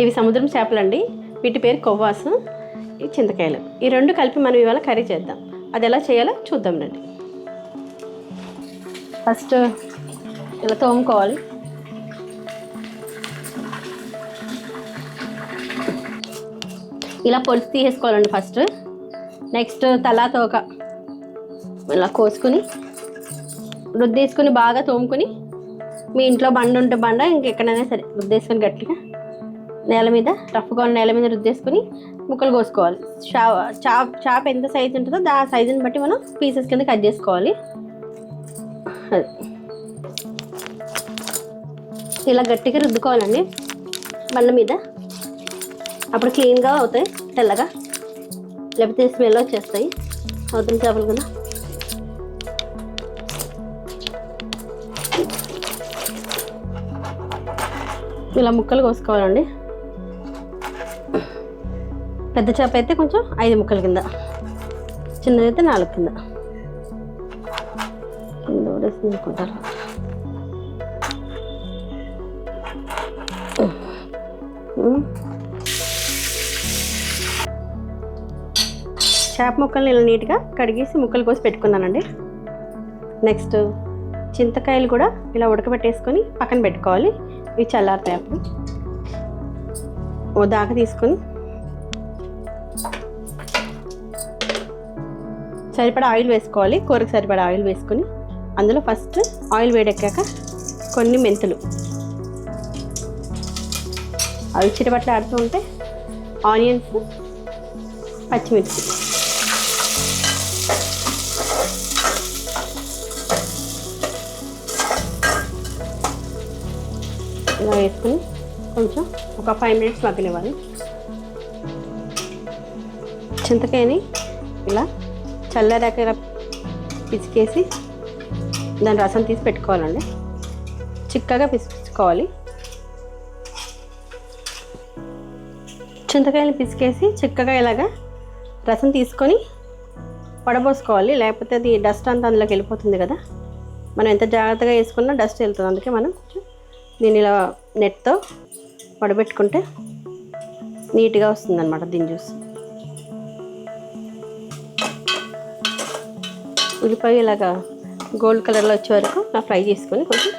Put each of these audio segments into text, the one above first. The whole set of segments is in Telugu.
ఇవి సముద్రం చేపలండి వీటి పేరు కొవ్వాసు ఇవి చింతకాయలు. ఈ రెండు కలిపి మనం ఇవాళ కర్రీ చేద్దాం. అది ఎలా చేయాలో చూద్దాం రండి. ఫస్ట్ ఇలా తోముకోవాలి. ఇలా పొలిసి తీసేసుకోవాలండి ఫస్ట్. నెక్స్ట్ తలా తోక ఇలా కోసుకుని రుద్దేసుకుని బాగా తోముకుని మీ ఇంట్లో బండ ఉంటే బండ ఇంకెక్కడైనా సరే రుద్దేసుకుని గట్టిగా నేల మీద రఫ్గా ఉన్న నేల మీద రుద్దేసుకుని ముక్కలు కోసుకోవాలి. చా చాప్ చాప్ ఎంత సైజు ఉంటుందో ఆ సైజుని బట్టి మనం పీసెస్ కింద కట్ చేసుకోవాలి. ఇలా గట్టిగా రుద్దుకోవాలండి. బండ మీద. అప్పుడు క్లీన్గా అవుతాయి తెల్లగా. లేకపోతే స్మెల్ వచ్చేస్తాయి. అవుతుంది చేపలు కదా. ఇలా ముక్కలు కోసుకోవాలండి. పెద్ద చేప అయితే కొంచెం ఐదు ముక్కల కింద. చిన్నదైతే నాలుగు కింద. కింద అనుకుంటారు చేప ముక్కల్ని ఇలా నీట్గా కడిగేసి ముక్కలు కోసి పెట్టుకున్నానండి. నెక్స్ట్ చింతకాయలు కూడా ఇలా ఉడకబెట్టేసుకొని పక్కన పెట్టుకోవాలి. ఇవి చల్లారుతాయి అప్పుడు ఓ దాకా తీసుకొని సరిపడా ఆయిల్ వేసుకోవాలి. కూరకు సరిపడా ఆయిల్ వేసుకొని అందులో ఫస్ట్ ఆయిల్ వేడెక్కాక కొన్ని మెంతులు. అవి చిటపట్లు ఆడుతూ ఉంటే ఆనియన్స్ పచ్చిమిర్చి. ఇలా వేసుకుని కొంచెం ఒక ఫైవ్ మినిట్స్ మగ్గనివ్వాలి. చింతకాయని ఇలా చల్లరాక ఇలా పిసికేసి దాని రసం తీసి పెట్టుకోవాలండి. చిక్కగా పిసుకోవాలి. చింతకాయలు పిసికేసి చిక్కగా ఇలాగా రసం తీసుకొని వడబోసుకోవాలి. లేకపోతే అది డస్ట్ అంతా అందులోకి వెళ్ళిపోతుంది కదా. మనం ఎంత జాగ్రత్తగా వేసుకున్నా డస్ట్ వెళ్తుంది. అందుకే మనం కొంచెం దీన్ని ఇలా నెట్తో వడబెట్టుకుంటే నీట్గా వస్తుంది అనమాట దీని జ్యూస్ ఉల్లిపాయ ఇలాగా గోల్డ్ కలర్లో వచ్చే వరకు నా ఫ్రై చేసుకొని కొంచెం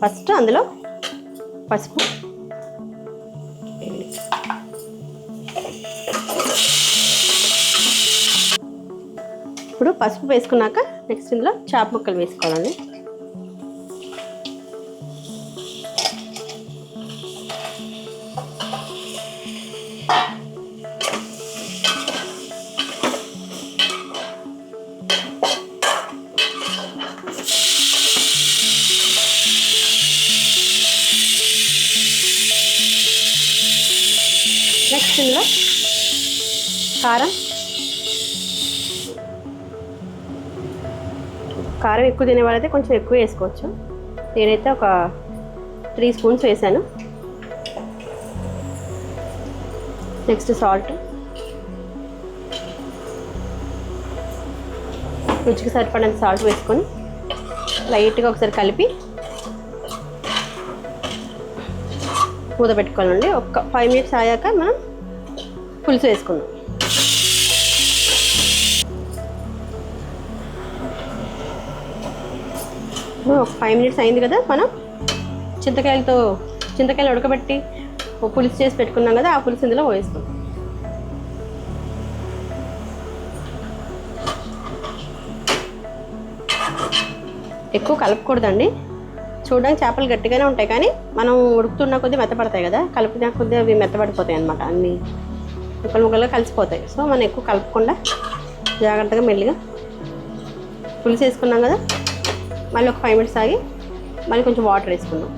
ఫస్ట్ అందులో పసుపు. ఇప్పుడు పసుపు వేసుకున్నాక నెక్స్ట్ ఇందులో చాప ముక్కలు వేసుకోవాలండి. నెక్స్ట్ ఇందులో కారం. కారం ఎక్కువ తినే వాళ్ళైతే కొంచెం ఎక్కువ వేసుకోవచ్చు. నేనైతే ఒక త్రీ స్పూన్స్ వేసాను. Next salt. రుచికి సరిపడినంత సాల్ట్ వేసుకొని లైట్గా ఒకసారి కలిపి పూత పెట్టుకోవాలండి. ఒక ఫైవ్ మినిట్స్ అయ్యాక మనం పులుసు వేసుకుందాం. ఒక ఫైవ్ మినిట్స్ అయింది కదా మనం చింతకాయలతో చింతకాయలు ఉడకబెట్టి పులుసు చేసి పెట్టుకున్నాం కదా ఆ పులుసు ఇందులో పోయిస్తాం ఎక్కువ కలపకూడదండి. చూడడానికి చేపలు గట్టిగానే ఉంటాయి కానీ మనం ఉడుకుతున్న కొద్దీ మెత్తపడతాయి కదా కలిపిన కొద్దీ అవి మెత్తపడిపోతాయి అనమాట అన్నీ ముక్కలు ముక్కలుగా కలిసిపోతాయి. సో మనం ఎక్కువ కలపకుండా జాగ్రత్తగా మెల్లిగా పులుసు వేసుకున్నాం కదా మళ్ళీ ఒక ఫైవ్ మినిట్స్ ఆగి మళ్ళీ కొంచెం వాటర్ వేసుకుందాం.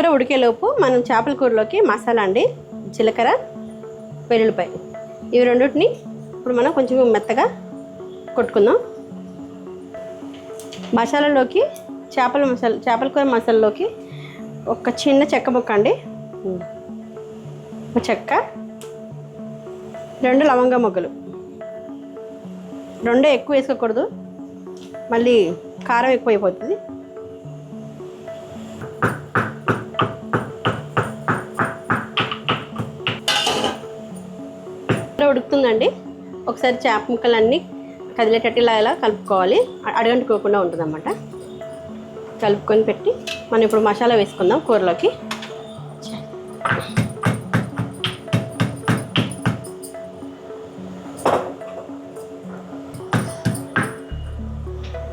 కూర ఉడికేలోపు మనం చేపల కూరలోకి మసాలా అండి జీలకర్ర వెల్లుల్లిపాయ. ఇవి రెండింటిని ఇప్పుడు మనం కొంచెం మెత్తగా కొట్టుకుందాం. మసాలాలోకి చేపల మసాలా చేపల కూర మసాలాలోకి ఒక చిన్న చెక్క ముక్క అండి. ఒక చెక్క రెండు లవంగ మొగ్గలు. రెండే ఎక్కువ వేసుకోకూడదు. మళ్ళీ కారం ఎక్కువ అయిపోతుంది ఉడుకుతుందండి. ఒకసారి చేప ముక్కలన్నీ కదిలేటట్టు ఇలా ఇలా కలుపుకోవాలి. అడగంటుకోకుండా ఉంటుంది అన్నమాట కలుపుకొని పెట్టి మనం ఇప్పుడు మసాలా వేసుకుందాం కూరలోకి.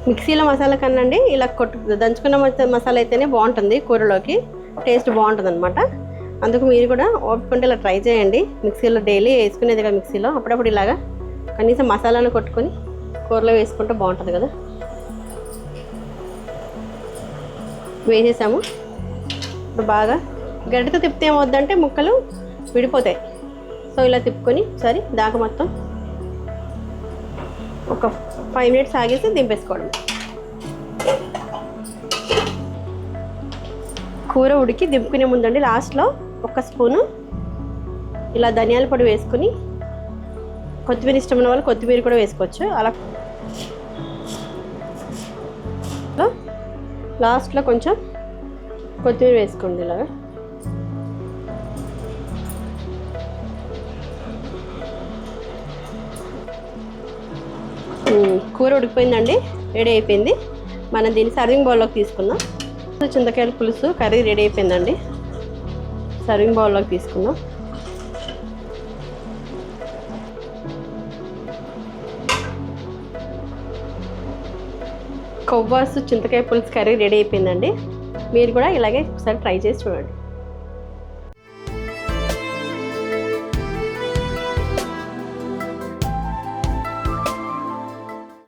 మిక్సీలో మసాలా కన్నా అండి ఇలా కొట్టు దంచుకున్న మసాలా అయితేనే బాగుంటుంది కూరలోకి. టేస్ట్ బాగుంటుంది అనమాట అందుకు మీరు కూడా ఓపుకుంటే ఇలా ట్రై చేయండి. మిక్సీలో డైలీ వేసుకునేది కదా మిక్సీలో అప్పుడప్పుడు ఇలాగా కనీసం మసాలాను కొట్టుకొని కూరలో వేసుకుంటే బాగుంటుంది కదా. వేసేసాము. ఇప్పుడు బాగా గడ్డతో తిప్పితే ఏమవుద్దంటే ముక్కలు విడిపోతాయి. సో ఇలా తిప్పుకొని సరే దాకా మొత్తం ఒక ఫైవ్ మినిట్స్ ఆగేసి దింపేసుకోవడం కూర ఉడికి దింపుకునే ముందండి లాస్ట్లో ఒక స్పూను. ఇలా ధనియాల పొడి వేసుకుని కొత్తిమీర ఇష్టం ఉన్న వాళ్ళు కొత్తిమీర కూడా వేసుకోవచ్చు. అలా లాస్ట్లో కొంచెం కొత్తిమీర వేసుకోండి ఇలాగా. కూర ఉడికిపోయిందండి రెడీ అయిపోయింది. మనం దీన్ని సర్వింగ్ బౌల్లోకి తీసుకుందాం. చింతకాయల పులుసు కర్రీ రెడీ అయిపోయిందండి. సర్వింగ్ బౌల్లోకి తీసుకుందాం. కొవ్వాసు చింతకాయ పులుసు కర్రీ రెడీ అయిపోయిందండి. మీరు కూడా ఇలాగే ఒకసారి ట్రై చేసి చూడండి.